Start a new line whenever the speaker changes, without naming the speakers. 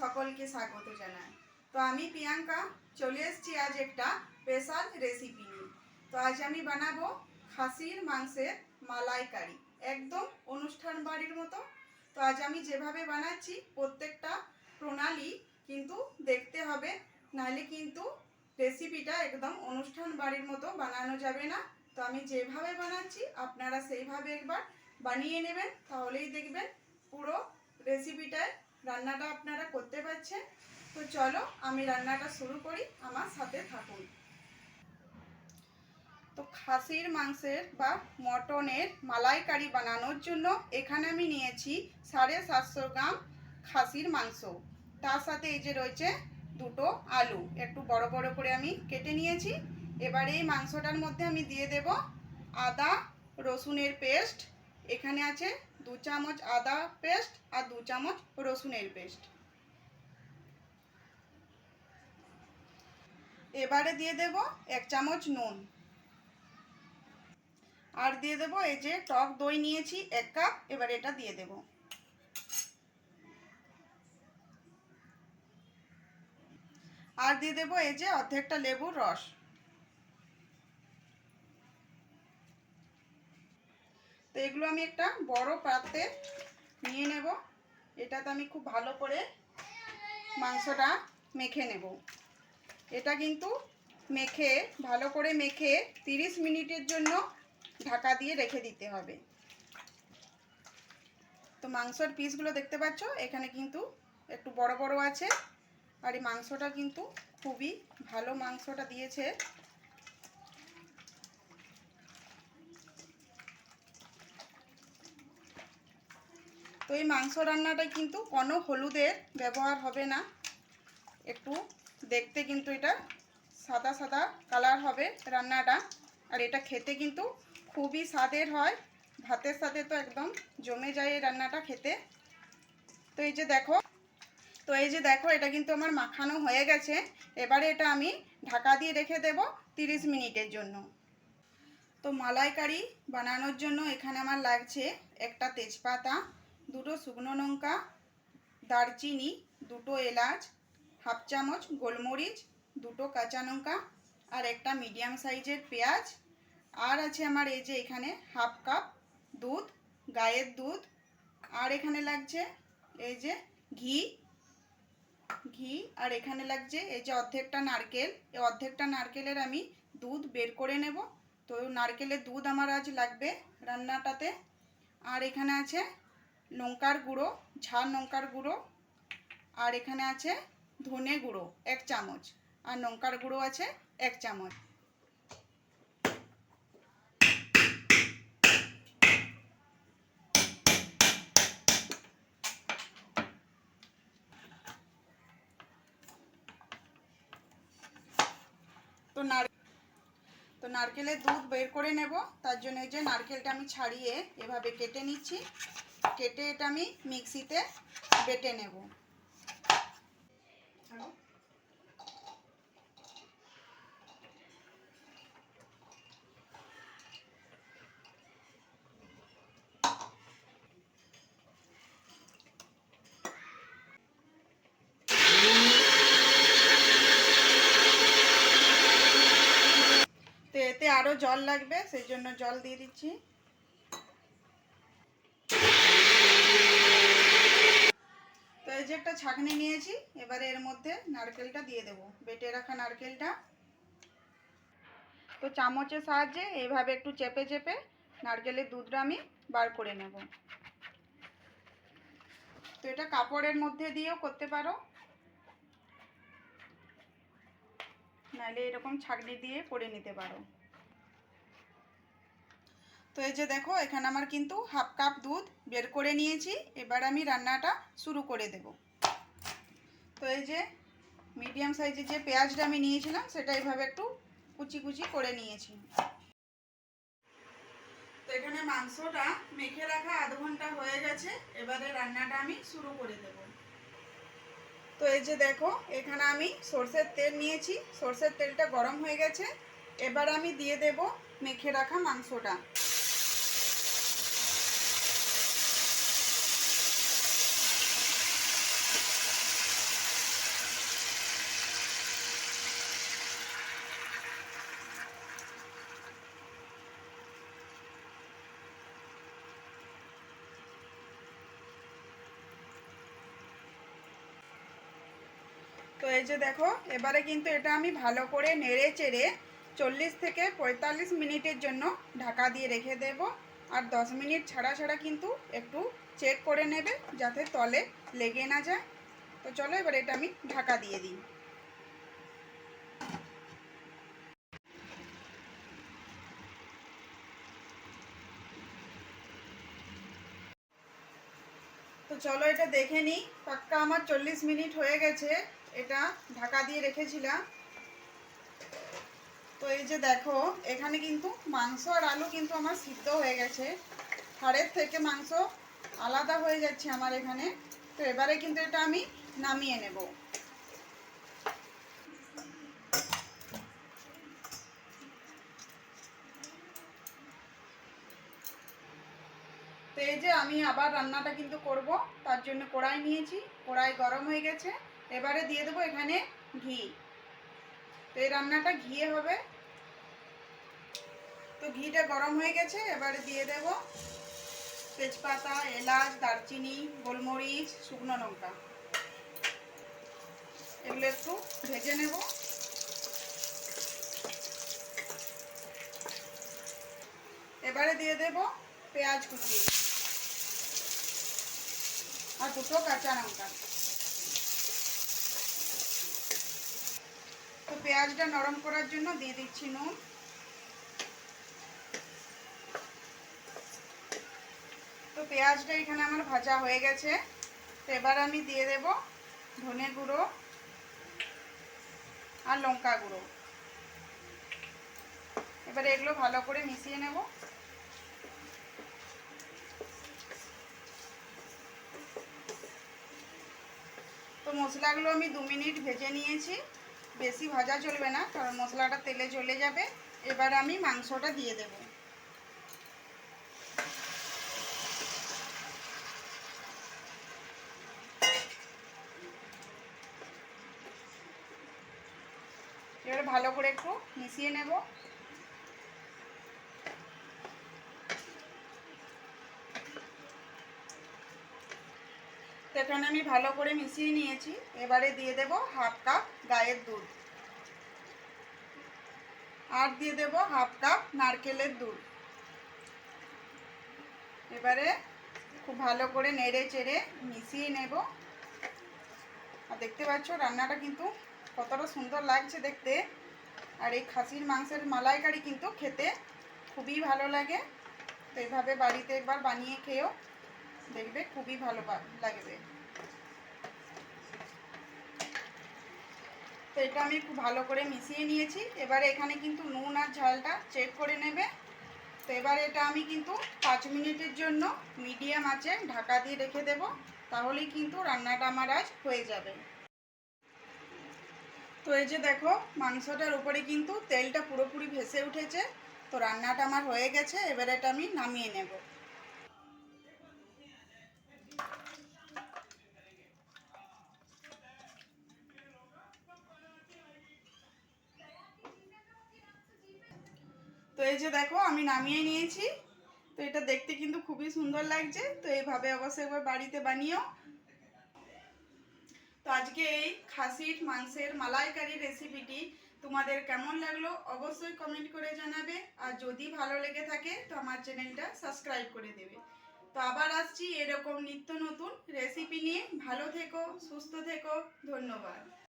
সকলকে স্বাগত জানাই। তো আমি প্রিয়াঙ্কা, চলে এসেছি আজ একটা স্পেশাল রেসিপি নিয়ে। তো আজ আমি বানাবো খাসির মাংসের মালাইকারি, একদম অনুষ্ঠান বাড়ির মতো। তো আজ আমি যেভাবে বানাচ্ছি, প্রত্যেকটা প্রণালী কিন্তু দেখতে হবে, নাহলে কিন্তু রেসিপিটা একদম অনুষ্ঠান বাড়ির মতো বানানো যাবে না। তো আমি যেভাবে বানাচ্ছি, আপনারা সেইভাবে একবার বানিয়ে নেবেন, তাহলেই দেখবেন পুরো রেসিপিটায় রান্নাটা আপনারা করতে পারছেন। তো চলো, আমি রান্নাটা শুরু করি, আমার সাথে থাকুন। তো খাসির মাংসের বা মটনের মালাইকারি বানানোর জন্য এখানে আমি নিয়েছি সাড়ে সাতশো গ্রাম খাসির মাংস। তার সাথে এই যে রয়েছে দুটো আলু। একটু বড় বড় করে আমি কেটে নিয়েছি। এবার এই মাংসটার মধ্যে আমি দিয়ে দেব আদা, রসুনের পেস্ট। এখানে আছে দু চামচ আদা পেস্ট আর দু চামচ রসুনের পেস্ট। এবারে দিয়ে দেব এক চামচ নুন। আর দিয়ে দেব এই যে টক দই নিয়েছি এক কাপ, এবার এটা দিয়ে দেব। আর দিয়ে দেব এই যে অর্ধেকটা লেবুর রস। এগুলো আমি একটা বড় পাত্রে নিয়ে নেব। এটাতে আমি খুব ভালো করে মাংসটা মেখে নেব। এটা কিন্তু মেখে, ভালো করে মেখে 30 মিনিটের জন্য ঢাকা দিয়ে রেখে দিতে হবে। তো মাংসর পিসগুলো দেখতে পাচ্ছ? এখানে কিন্তু একটু বড় বড় আছে। আর এই মাংসটা কিন্তু খুবই ভালো মাংসটা দিয়েছে। তো এই মাংস রান্নাটায় কিন্তু কোনো হলুদের ব্যবহার হবে না। একটু দেখতে কিন্তু এটা সাদা সাদা কালার হবে রান্নাটা। আর এটা খেতে কিন্তু খুবই স্বাদের হয়। ভাতের সাথে তো একদম জমে যায় এই রান্নাটা খেতে। তো এই যে দেখো, তো এই যে দেখো, এটা কিন্তু আমার মাখানো হয়ে গেছে। এবারে এটা আমি ঢাকা দিয়ে রেখে দেব 30 মিনিটের জন্য। তো মালাইকারি বানানোর জন্য এখানে আমার লাগছে একটা তেজপাতা। দুটো শুকনো লঙ্কা, দারচিনি, দুটো এলাচ, হাফ চামচ গোলমরিচ, দুটো কাঁচা লঙ্কা আর একটা মিডিয়াম সাইজের পেঁয়াজ। আর আছে আমার এই যে এখানে হাফ কাপ দুধ, গায়ের দুধ। আর এখানে লাগছে এই যে ঘি। ঘি আর এখানে লাগছে এই যে অর্ধেকটা নারকেল। এই অর্ধেকটা নারকেলের আমি দুধ বের করে নেব। তো নারকেলের দুধ আমার আজ লাগবে রান্নাটাতে। আর এখানে আছে লঙ্কার গুঁড়ো, ঝাল লঙ্কার গুঁড়ো, আর এখানে আছে ধনে গুঁড়ো, এক চামচ। আর লঙ্কার গুঁড়ো আছে এক চামচ তো নার তো নারকেলের দুধ বের করে নেব। তার জন্য যে নারকেলটা আমি ছাড়িয়ে এভাবে কেটে নিচ্ছি। কেটে এটা আমি মিক্সিতে বেটে নেব তো এতে আরও জল লাগবে, সেই জন্য জল দিয়ে দিচ্ছি। তো এই যে একটা ছাঁকনি নিয়েছি, এবারে এর মধ্যে নারকেলটা দিয়ে দেবো। বেটে রাখা নারকেলটা। তো চামচের সাহায্যে এইভাবে একটু চেপে চেপে নারকেলের দুধটা আমি বার করে নেব। তো এটা কাপড়ের মধ্যে দিয়েও করতে পারো। নাহলে এরকম ছাকনি দিয়ে করে নিতে পারো। তো এই যে দেখো, এখানে আমার কিন্তু হাফ কাপ দুধ বের করে নিয়েছি। এবার আমি রান্নাটা শুরু করে দেব। তো এই যে মিডিয়াম সাইজের যে পেঁয়াজটা আমি নিয়েছিলাম, সেটা এইভাবে একটু কুচি কুচি করে নিয়েছি। তো এখানে মাংসটা মেখে রাখা আধ ঘণ্টা হয়ে গেছে। এবারে রান্নাটা আমি শুরু করে দেব। তো এই যে দেখো, এখানে আমি সর্ষের তেল নিয়েছি। সর্ষের তেলটা গরম হয়ে গেছে। এবার আমি দিয়ে দেব মেখে রাখা মাংসটা। এই যে দেখো, এবারে কিন্তু এটা আমি ভালো করে নেড়ে চেড়ে চল্লিশ থেকে পঁয়তাল্লিশ মিনিটের জন্য ঢাকা দিয়ে রেখে দেব। আর দশ মিনিট ছাড়া ছাড়া কিন্তু একটু চেক করে নেবে যাতে তলে লেগে না যায়। তো চলো এবার এটা আমি ঢাকা দিয়ে দিই। তো চলো এটা দেখে নিই। পাক্কা আমার চল্লিশ মিনিট হয়ে গেছে। এটা ঢাকা দিয়ে রেখেছিলাম। তো এই যে দেখো, এখানে কিন্তু মাংস আর আলু কিন্তু আমার সিদ্ধ হয়ে গেছে। হাড়ের থেকে মাংস আলাদা হয়ে যাচ্ছে আমার এখানে। তো এবারে কিন্তু এটা আমি নামিয়ে নেব। তো এই যে আমি আবার রান্নাটা কিন্তু করব, তার জন্য কড়াই নিয়েছি। কড়াই গরম হয়ে গেছে। এবারে দিয়ে দেবো এখানে ঘি। তো এই রান্নাটা ঘিয়ে হবে। তো ঘিটা গরম হয়ে গেছে, এবারে দিয়ে দেব তেজপাতা, এলাচ, দারচিনি, গোলমরিচ, শুকনো লঙ্কা। এগুলো একটু ভেজে নেব। এবারে দিয়ে দেব পেঁয়াজ কুচি আর দুটো কাঁচা লঙ্কা। তো পেঁয়াজটা নরম করার জন্য দিয়ে দিচ্ছি নুন। তো পেঁয়াজটা এখানে আমার ভাজা হয়ে গেছে। তো এবার আমি দিয়ে দেব ধনে গুঁড়ো আর লঙ্কা গুঁড়ো। এবারে এগুলো ভালো করে মিশিয়ে নেব। তো মশলাগুলো আমি দু মিনিট ভেজে নিয়েছি। বেশি ভাজা চলবে না, কারণ মশলাটা তেলে চলে যাবে। এবার আমি মাংসটা দিয়ে দেব। এবার ভালো করে একটু মিশিয়ে নেব। এখানে আমি ভালো করে মিশিয়ে নিয়েছি। এবারে দিয়ে দেব হাফ কাপ গায়ের দুধ। আর দিয়ে দেব হাফ কাপ নারকেলের দুধ। এবারে খুব ভালো করে নেড়ে চেড়ে মিশিয়ে নেব। আর দেখতে পাচ্ছ, রান্নাটা কিন্তু কতটা সুন্দর লাগছে দেখতে। আর এই খাসির মাংসের মালাইকারি কিন্তু খেতে খুবই ভালো লাগে। তো এইভাবে বাড়িতে একবার বানিয়ে খেয়েও দেখবে খুবই ভালো লাগবে। এটা আমি খুব ভালো করে মিশিয়ে নিয়েছি। এবারে এখানে কিন্তু নুন আর ঝালটা চেক করে নেবে। তো এবারে এটা আমি কিন্তু পাঁচ মিনিটের জন্য মিডিয়াম আঁচে ঢাকা দিয়ে রেখে দেব। তাহলেই কিন্তু রান্নাটা আমার আজ হয়ে যাবে। তো এই যে দেখো, মাংসটার উপরে কিন্তু তেলটা পুরোপুরি ভেসে উঠেছে। তো রান্নাটা আমার হয়ে গেছে। এবারে এটা আমি নামিয়ে নেব। তো এই যে দেখো, আমি নামিয়ে নিয়েছি। তো এটা দেখতে কিন্তু খুবই সুন্দর লাগছে। তো এইভাবে অবশ্যই একবার বাড়িতে বানিয়েও। তো আজকে এই খাসির মাংসের মালাইকারি রেসিপিটি তোমাদের কেমন লাগল অবশ্যই কমেন্ট করে জানাবে। আর যদি ভালো লেগে থাকে, তো আমার চ্যানেলটা সাবস্ক্রাইব করে দেবে। তো আবার আসছি এরকম নিত্য নতুন রেসিপি নিয়ে। ভালো থেকো, সুস্থ থেকো, ধন্যবাদ।